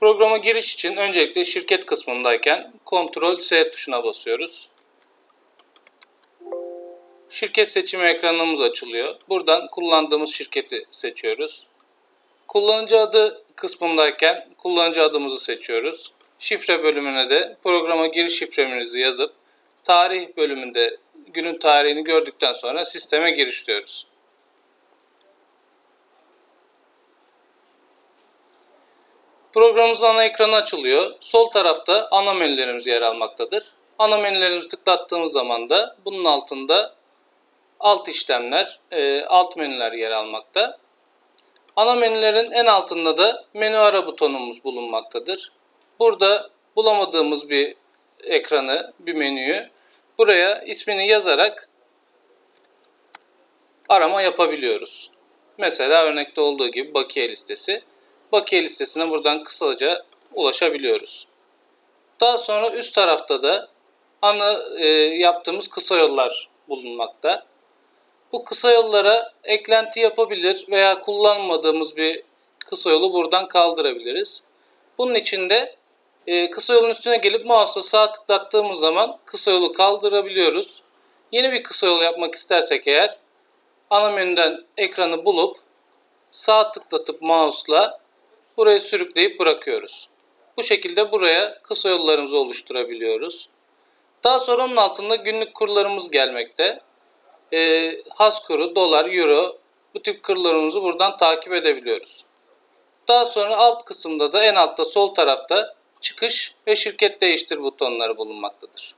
Programa giriş için öncelikle şirket kısmındayken Ctrl S tuşuna basıyoruz. Şirket seçimi ekranımız açılıyor. Buradan kullandığımız şirketi seçiyoruz. Kullanıcı adı kısmındayken kullanıcı adımızı seçiyoruz. Şifre bölümüne de programa giriş şifremizi yazıp tarih bölümünde günün tarihini gördükten sonra sisteme giriş diyoruz. Programımızın ana ekranı açılıyor. Sol tarafta ana menülerimiz yer almaktadır. Ana menülerimizi tıklattığımız zaman da bunun altında alt işlemler, e, alt menüler yer almakta. Ana menülerin en altında da menü ara butonumuz bulunmaktadır. Burada bulamadığımız bir ekranı, bir menüyü buraya ismini yazarak arama yapabiliyoruz. Mesela örnekte olduğu gibi bakiye listesi. Bakiye listesine buradan kısaca ulaşabiliyoruz. Daha sonra üst tarafta da ana e, yaptığımız kısa yollar bulunmakta. Bu kısa yollara eklenti yapabilir veya kullanmadığımız bir kısa yolu buradan kaldırabiliriz. Bunun için de e, kısa yolun üstüne gelip mouse'la sağ tıklattığımız zaman kısa yolu kaldırabiliyoruz. Yeni bir kısa yol yapmak istersek eğer ana menüden ekranı bulup sağ tıklatıp mouse'la burayı sürükleyip bırakıyoruz. Bu şekilde buraya kısa yollarımızı oluşturabiliyoruz. Daha sonra onun altında günlük kurlarımız gelmekte. Ee, has kuru, dolar, euro bu tip kurlarımızı buradan takip edebiliyoruz. Daha sonra alt kısımda da en altta sol tarafta çıkış ve şirket değiştir butonları bulunmaktadır.